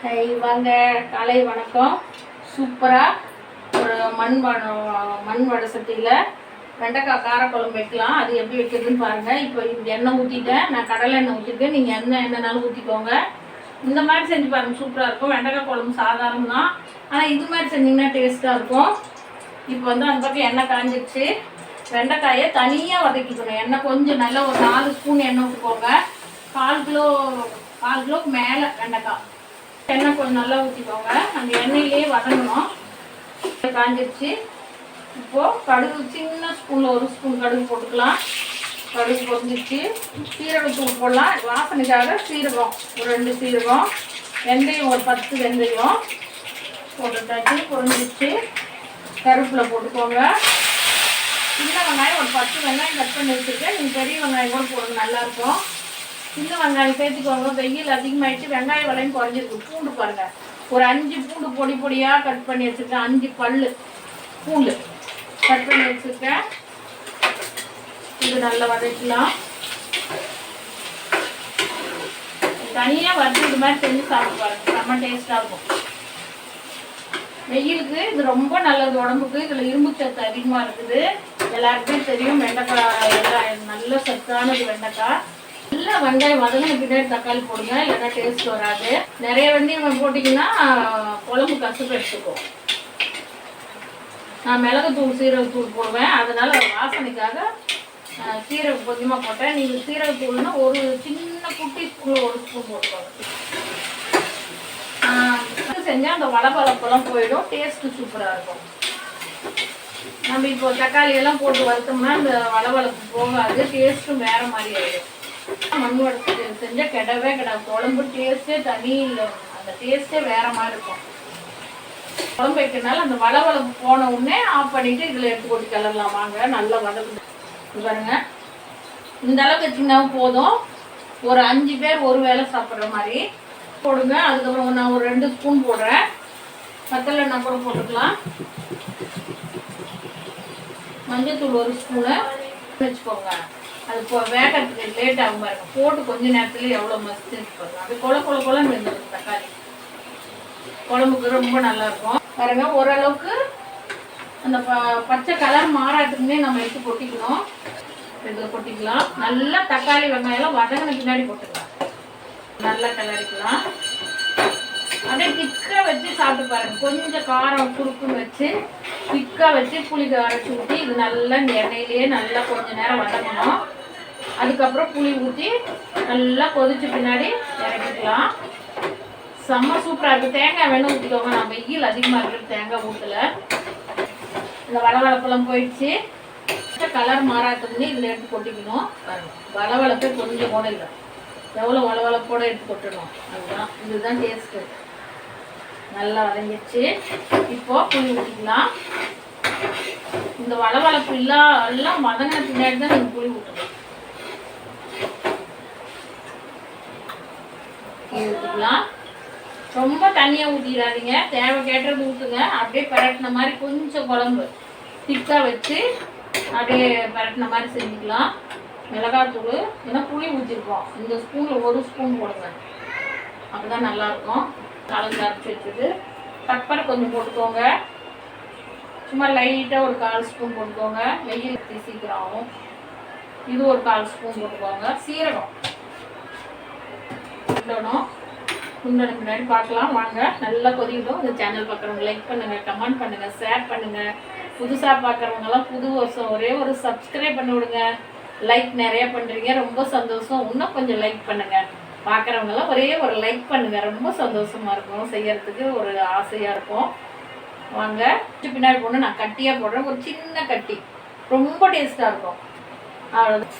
High வாங்க. காலை வணக்கம். சூப்பராக ஒரு மண் மண் வடை சட்டியில் வெண்டைக்காய் காரக்குழம்பு வைக்கலாம். அது எப்படி வைக்கிறதுன்னு பாருங்கள் இப்போ இந்த எண்ணெய் ஊற்றிட்டேன் நான் கடலை எண்ணெய் ஊற்றிருக்கேன் நீங்கள் எண்ணெய் என்னென்னாலும் ஊற்றிக்கோங்க இந்த மாதிரி செஞ்சு பாருங்கள் சூப்பராக இருக்கும். வெண்டைக்காய் குழம்பு சாதாரணம் தான். ஆனால் இது மாதிரி செஞ்சிங்கன்னா டேஸ்ட்டாக இருக்கும். இப்போ வந்து அந்த பக்கம் எண்ணெய் காஞ்சிடுச்சு வெண்டைக்காயை தனியாக வதக்கிக்கணும் எண்ணெய் கொஞ்சம் நல்லா ஒரு நாலு ஸ்பூன் எண்ணெய் ஊற்றிக்கோங்க கால் கிலோ கால் கிலோக்கு மேலே வெண்டைக்காய். எண்ணெய் கொஞ்சம் நல்லா ஊற்றிக்கோங்க அந்த எண்ணெயிலேயே வதங்கணும். காஞ்சிருச்சு. இப்போது கடுகு சின்ன ஸ்பூனில் ஒரு ஸ்பூன் கடுகு போட்டுக்கலாம். கடுகு பொரிஞ்சிச்சு சீரகத்தூள் போடலாம். வாசனைக்காக சீரகம். ஒரு ரெண்டு சீரகம். வெந்தயம் ஒரு பத்து வெந்தயம். போட்டுட்டாச்சு. பொறிஞ்சிச்சு கருப்பில் போட்டுக்கோங்க. சின்ன வெங்காயம் ஒரு பத்து வெங்காயம் கட் பண்ணி வச்சுருக்கேன். நீங்கள் பெரிய வெங்காயம் கூட போடுங்க. நல்லாயிருக்கும் சின்ன வெங்காயம் சேர்த்துக்கோங்க வெயில் அதிகமாகிட்டு வெங்காய விலையும் குறைஞ்சிருக்கு. பூண்டு பாருங்கள் ஒரு அஞ்சு பூண்டு பொடி பொடியாக கட் பண்ணி வச்சுருக்கேன். அஞ்சு பல் பூண்டு கட் பண்ணி வச்சுருக்கேன். இது நல்லா வதக்கலாம். தனியாக வறுத்து இது மாதிரி செஞ்சு சாப்பிட்டு பாருங்க. செம்ம டேஸ்ட்டாக இருக்கும். வெயிலுக்கு இது ரொம்ப நல்லது உடம்புக்கு. இதில் இரும்பு சத்து அதிகமாக இருக்குது. எல்லாருக்குமே தெரியும். வெண்டைக்காய் எல்லாம் நல்ல சத்தானது வெண்டைக்காய். நல்லா வெங்காயம் வதங்கின பின்னாடி தக்காளி போடுங்க இல்லைன்னா டேஸ்ட் வராது. நிறைய வெந்தயம் போட்டிங்கன்னா குழம்பு கசப்பு எடுத்துக்கும். நான் மிளகுத்தூள் சீரகத்தூள் போடுவேன். அதனால வாசனைக்காக சீரகம் கொஞ்சமாக போட்டேன். நீங்கள் சீரகத்தூள்னா ஒரு சின்ன குட்டி ஸ்பூனில் ஒரு ஸ்பூன் போட்டுக்கோங்க. செஞ்சால் அந்த வளபளப்பெல்லாம் போயிடும். டேஸ்ட்டு சூப்பராக இருக்கும். நம்ம இப்போ தக்காளி எல்லாம் போட்டு வறுத்தோம்னா இந்த வளவளப்பு போகாது. டேஸ்ட்டும் வேற மாதிரி ஆகிடும் மண் வடை செஞ்சால் கிடவே கிடாது. குழம்பு டேஸ்ட்டே தனி இல்லை. அந்த டேஸ்ட்டே வேற மாதிரி இருக்கும். குழம்பு வைக்கிறனால அந்த வளவளப்பு போன உடனே ஆஃப் பண்ணிட்டு இதில் எடுத்து போட்டு கிளறலாம். வாங்க நல்லா வதக்கு. பாருங்க. இந்த அளவுக்கு வச்சிங்கன்னா போதும். ஒரு அஞ்சு பேர் ஒரு வேளை சாப்பிட்ற மாதிரி போடுங்க. அதுக்கப்புறம் நான் ஒரு ரெண்டு ஸ்பூன் போடுறேன். பத்தல நான் கூட போட்டுக்கலாம். மஞ்சத்தூள் ஒரு ஸ்பூனு. வச்சுக்கோங்க. அது இப்போ வேகத்துக்கு லேட் ஆகும் பாருங்க. போட்டு கொஞ்ச நேரத்துல எவ்வளோ மஸ்து பாருங்க. அது கொல கொல கொலன்னு தக்காளி. குழம்புக்கு ரொம்ப நல்லா இருக்கும். பாருங்க ஓரளவுக்கு அந்த ப- பச்சை கலர் மாறாட்டுக்குமே நம்ம எடுத்து கொட்டிக்கணும். இதில் கொட்டிக்கலாம். நல்லா தக்காளி வெங்காயம் வதங்கின பின்னாடி போட்டுக்கலாம். நல்லா கிளறிக்கலாம் அப்படியே திக்காக வச்சு சாப்பிட்டு பாருங்க. கொஞ்சம் காரம் குறுக்குன்னு வச்சு திக்காக வச்சு புளிக்க அரைச்சி ஊற்றி இது நல்லா இந்த எண்ணெயிலேயே நல்லா கொஞ்ச நேரம் வதங்கணும். அதுக்கப்புறம் புளி ஊற்றி நல்லா கொதிச்ச பின்னாடி இறக்கிக்கலாம். செம்ம சூப்பராக இருக்குது தேங்காய் வேணும் ஊற்றிக்கோங்க நான் வெயில் அதிகமாக இருக்கிறது தேங்காய் ஊற்றல இந்த வளவளப்பெல்லாம் போயிடுச்சு. கலர் மாறாத்துக்குன்னு இதில் எடுத்து கொட்டிக்கணும். வளவளப்பே கொஞ்சம் கூட இல்லை. எவ்வளோ வளவளப்போட எடுத்து கொட்டணும்? அதுதான். இதுதான் டேஸ்ட்டு நல்லா வதங்கிடுச்சு. இப்போது புளி ஊற்றிக்கலாம் இந்த வளவளப்பு இல்லா எல்லாம் வதங்கின பின்னாடி தான் நீங்கள் புளி ஊற்றணும் ஊற்றிக்கலாம் ரொம்ப தண்ணியாக ஊற்றிடாதீங்க தேவை கேட்டது ஊற்றுங்க அப்படியே பரட்டின மாதிரி கொஞ்சம் குழம்பு திக்காக வச்சு அப்படியே பரட்டின மாதிரி செஞ்சுக்கலாம். மிளகாத்தூள் ஏன்னா புளி ஊற்றிருக்கோம் இந்த ஸ்பூனில் ஒரு ஸ்பூன் போடுங்க. அப்போ தான் நல்லாயிருக்கும். கலந்து அரைச்சி வச்சுட்டு பப்பரை கொஞ்சம் போட்டுக்கோங்க. சும்மா லைட்டாக ஒரு கால் ஸ்பூன் போட்டுக்கோங்க. வெயில் சீக்கிரம் ஆகும். இது ஒரு கால் ஸ்பூன் போட்டுக்கோங்க. சீரகம். குண்டனுக்கு முன்னாடி பார்க்கலாம். வாங்க நல்லா கொதிக்கட்டும். இந்த சேனல் பார்க்குறவங்க லைக் பண்ணுங்கள் கமெண்ட் பண்ணுங்கள் ஷேர் பண்ணுங்கள் புதுசாக பார்க்குறவங்கலாம் புது வருஷம் ஒரே ஒரு சப்ஸ்கிரைப் பண்ணி விடுங்க. லைக் நிறைய பண்ணுறீங்க ரொம்ப சந்தோஷம். இன்னும் கொஞ்சம் லைக் பண்ணுங்கள் பார்க்குறவங்கலாம் ஒரே ஒரு லைக் பண்ணுங்கள் ரொம்ப சந்தோஷமாக இருக்கும். செய்யறதுக்கு ஒரு ஆசையாக இருக்கும். வாங்க பின்னாடி போட்டு நான் கட்டியாக போடுறேன். ஒரு சின்ன கட்டி. ரொம்ப டேஸ்ட்டாக இருக்கும். அவ்வளோதான்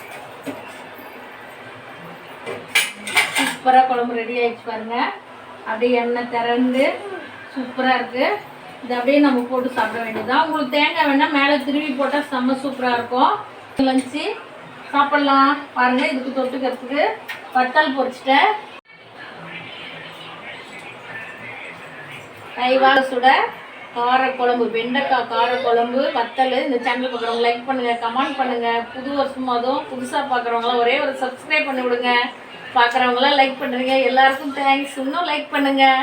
சூப்பராக குழம்பு ரெடி ஆகிடுச்சு பாருங்கள் அப்படியே எண்ணெய் திறந்து சூப்பராக இருக்குது இது அப்படியே நம்ம போட்டு சாப்பிட வேண்டியதுதான். உங்களுக்கு தேங்காய் வேணால் மேலே திருவி போட்டால் செம்ம சூப்பராக இருக்கும். லஞ்சு சாப்பிட்லாம். பாருங்கள் இதுக்கு தொட்டுக்கிறதுக்கு வத்தல் பொரிச்சிட்டேன். கைவாக சுட காரக்குழம்பு வெண்டைக்காய் காரக்குழம்பு வத்தல் இந்த சேனல் பார்க்குறவங்க லைக் பண்ணுங்கள் கமெண்ட் பண்ணுங்கள் புது வருஷமாதும் புதுசாக பார்க்குறவங்களாம் ஒரே ஒரு சப்ஸ்கிரைப் பண்ணி விடுங்க. பார்க்குறவங்களாம் லைக் பண்ணுறீங்க எல்லாருக்கும் தேங்க்ஸ் இன்னும் லைக் பண்ணுங்கள்